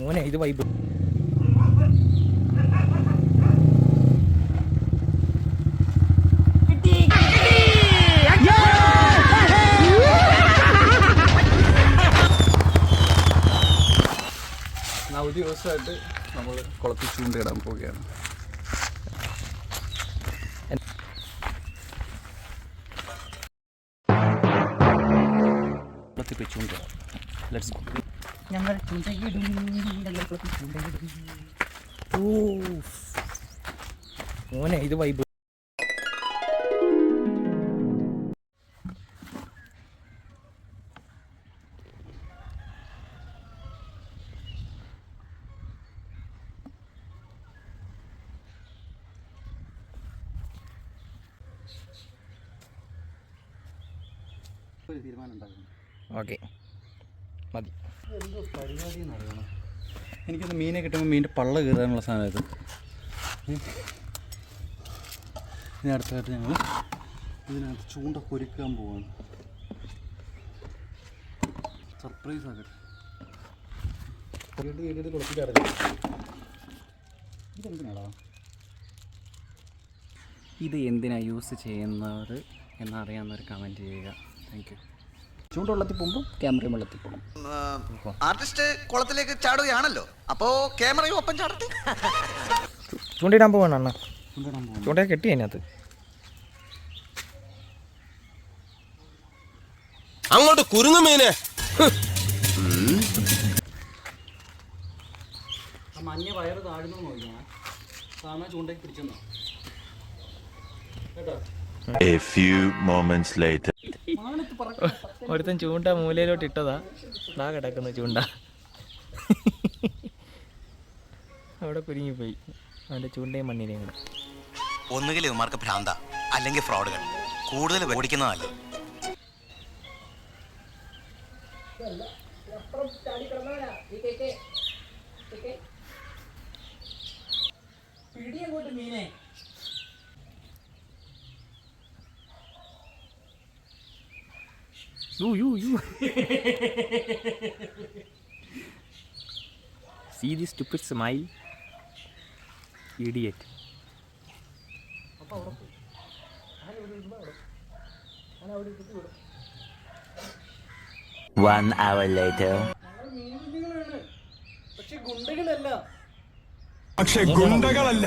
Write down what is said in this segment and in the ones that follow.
മോനെ ഇത് വൈബ് ഒരു ദിവസമായിട്ട് നമ്മൾ കുളത്തിൽ ചൂണ്ടയിടാൻ പോവുകയാണ്. കുളത്തിൽ പോയി ചൂണ്ടയിടാം ലെറ്റ്സ് ഗോ ഞങ്ങൾ ചുണ്ടയിടും ഞങ്ങൾ ചുണ്ടയിടും. മോനെ ഇത് വൈബ് ഒരു തീരുമാനം ഉണ്ടാകുന്നു ഓക്കെ. മതി. എനിക്കൊന്ന് മീനെ കിട്ടുമ്പോൾ മീനിന്റെ പള്ള കീറാനുള്ള സാധനം ഇത്. ഇനി അടുത്തായിട്ട് ഞങ്ങൾ ഇതിനകത്ത് ചൂണ്ട കൊരുക്കാൻ പോവാണ്. സർപ്രൈസ് ആകട്ടെ. കേട്ട് കേട്ടിട്ട് കുളപ്പിക്കാറില്ല ഇതെന്തിനാടാ ഇത് എന്തിനാണ് യൂസ് ചെയ്യുന്നത് എന്നറിയാവുന്നവർ കമന്റ് ചെയ്യുക. താങ്ക് യു ചൂണ്ട വെള്ളത്തിൽ പോകുമ്പോൾ ക്യാമറയും വെള്ളത്തിൽ പോകും ആർട്ടിസ്റ്റ് കുളത്തിലേക്ക് ചാടുകയാണല്ലോ. അപ്പോ ക്യാമറയും ഒപ്പം ചാടട്ടെ? ചൂണ്ടയിടാൻ പോവാണ് അണ്ണ. ചൂണ്ടയെ കെട്ടി അതിനകത്ത്. അങ്ങോട്ട് കുരുങ്ങു മീനെ. മഞ്ഞ വയറ് താഴ്ന്നു നോക്കിയാ സാധാരണ ചൂണ്ടയ്ക്ക് പിടിച്ചെന്നോ. കേട്ടോ? A few moments later. ഒരുത്തൻ ചൂണ്ട മൂലയിലോട്ട് ഇട്ടതാ. ഇതാ കിടക്കുന്നു ചൂണ്ട. അവിടെ കുരുങ്ങിപ്പോയി. അവന്റെ ചൂണ്ടയും മണ്ണിനെയും കൂടെ. ഒന്നുകിൽ ഇവന്മാർക്ക് ഭ്രാന്ത അല്ലെങ്കിൽ ഫ്രോഡുകൾ. കൂടുതൽ ഓടിക്കുന്നതല്ല you you you see the stupid smile idiot One hour later. പക്ഷെ ഗുണ്ടകളല്ല. പക്ഷെ ഗുണ്ടകളല്ല.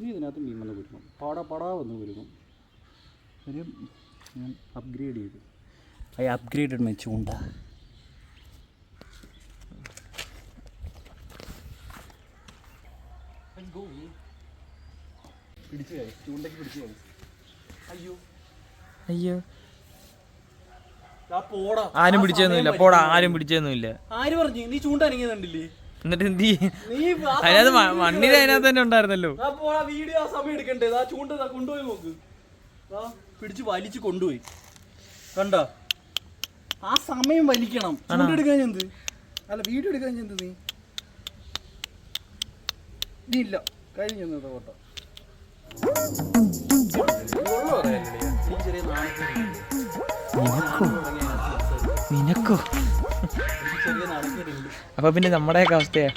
നീ ഇതിനകത്ത് മീൻ വന്ന് കുരുങ്ങും. പാടാ പാടാ വന്ന് കുരുങ്ങും. ഒരു ഞാൻ അപ്ഗ്രേഡ് ചെയ്തു. ഐ അപ്ഗ്രേഡഡ് മൈ ചൂണ്ട. പിടിച്ചു ചൂണ്ടയ്ക്ക് അയ്യോ. അയ്യോ. ആരും പിടിച്ചൊന്നുമില്ല. പോടാ ആരും പിടിച്ചൊന്നുമില്ല. ആര് പറഞ്ഞു? നീ ചൂണ്ട അനങ്ങിയത് കണ്ടില്ലേ? എന്നിട്ട് എന്ത് ചെയ്യും? അതിനകത്ത് മണ്ണിൽ അതിനകത്ത് തന്നെ ഉണ്ടായിരുന്നല്ലോ. പോടാ വീഡിയോ ആ സമയം എടുക്കണ്ടേ? ആ ചൂണ്ട കൊണ്ടുപോയി നോക്ക്. ആ പിടിച്ച് വലിച്ച് കൊണ്ടുപോയി. കണ്ട? ആ സമയം വലിക്കണം. ചൂണ്ട എടുക്കാൻ എന്ത്? അല്ല വീഡിയോ എടുക്കാൻ എന്ത് നീ? നീ ഇല്ല. കഴിഞ്ഞു ഫോട്ടോ. ചെറിയ നാണക്കേടുണ്ട്. നിനക്കോ? എനിക്ക് ചെറിയ നാണക്കേടുണ്ട് അപ്പൊ പിന്നെ നമ്മുടെയൊക്കെ അവസ്ഥയാ.